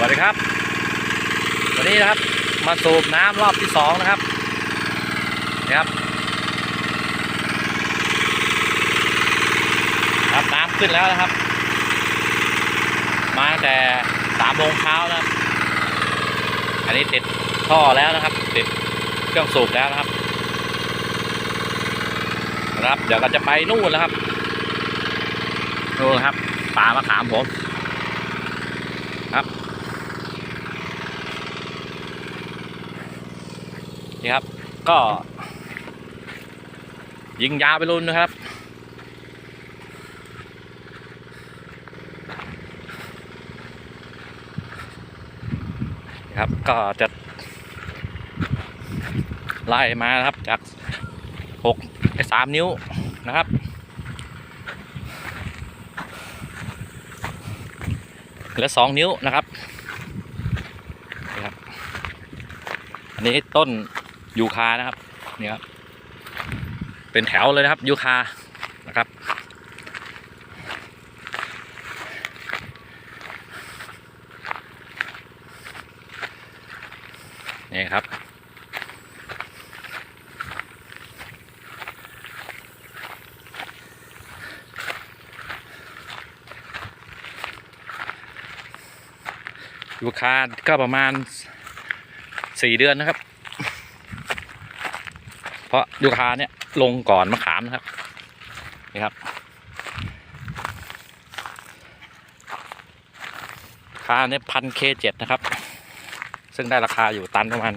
วัสดีครับ วันนี้นะครับมาสูบน้ำรอบที่สองนะครับนี่ครับครับน้ำขึ้นแล้วนะครับ มาตั้งแต่สามโมงเช้านะครับ อันนี้ติดท่อแล้วนะครับ ติดเครื่องสูบแล้วนะครับนะครับ เดี๋ยวก็จะไปนู่นแล้วครับนู่นครับป่ามะขามผม ครับ นี่ครับ ก็ ยิงยาไปรุนนะครับ ครับ ก็จะ ไล่มานะครับจากหกสามนิ้วนะครับเหลือสองนิ้วนะครับครับอันนี้ต้น ยูคานะครับนี่ครับเป็นแถวเลยนะครับยูคานะครับ นี่ครับ ยูคาก็ประมาณสี่เดือนนะครับ เพราะยูคาเนี่ยลงก่อนมะขามนะครับนี่ครับคาเนี่ยพันเคเจ็ดนะครับ ซึ่งได้ราคาอยู่ตันประมาณ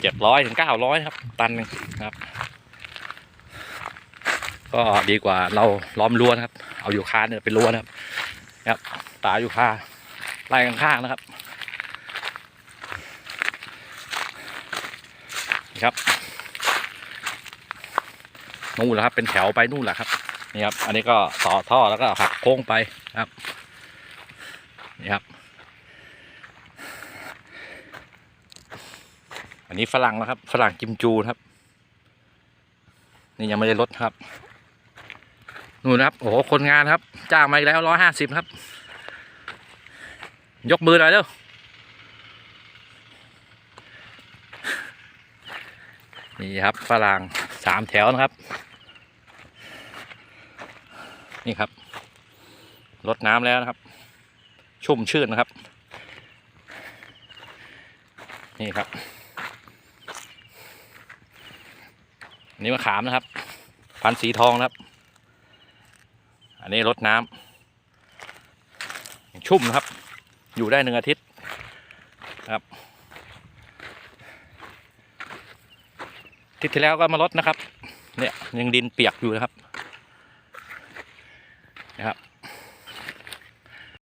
เจ็ดร้อยถึงเก้าร้อยครับ ตันหนึ่งครับ ก็ดีกว่าเราล้อมรั้วนะครับ เอาอยู่คาเนี่ยไปรั้วนะครับนะครับตาอยู่คาไล่ข้างๆนะครับ ครับนู่นแหละครับ เป็นแถวไปนู่นแหละครับ นี่ครับ อันนี้ก็ต่อท่อแล้วก็หักโค้งไปครับ นี่ครับ อันนี้ฝรั่งนะครับ ฝรั่งกิมจูครับ นี่ยังไม่ได้ลดครับ นู่นนะครับ โอ้โห คนงานครับ จ้างมาอีกแล้วร้อยห้าสิบครับ ยกมือหน่อยเร็ว นี่ครับฝรั่งสามแถวนะครับ นี่ครับรดน้ำแล้วนะครับ ชุ่มชื่นนะครับ นี่ครับอันนี้มะขามนะครับ พันสีทองนะครับ อันนี้รดน้ำชุ่มนะครับ อยู่ได้หนึ่งอาทิตย์นะครับอา ทิศที่แล้วก็มาลดนะครับ เนี่ยยังดินเปียกอยู่นะครับนะครับ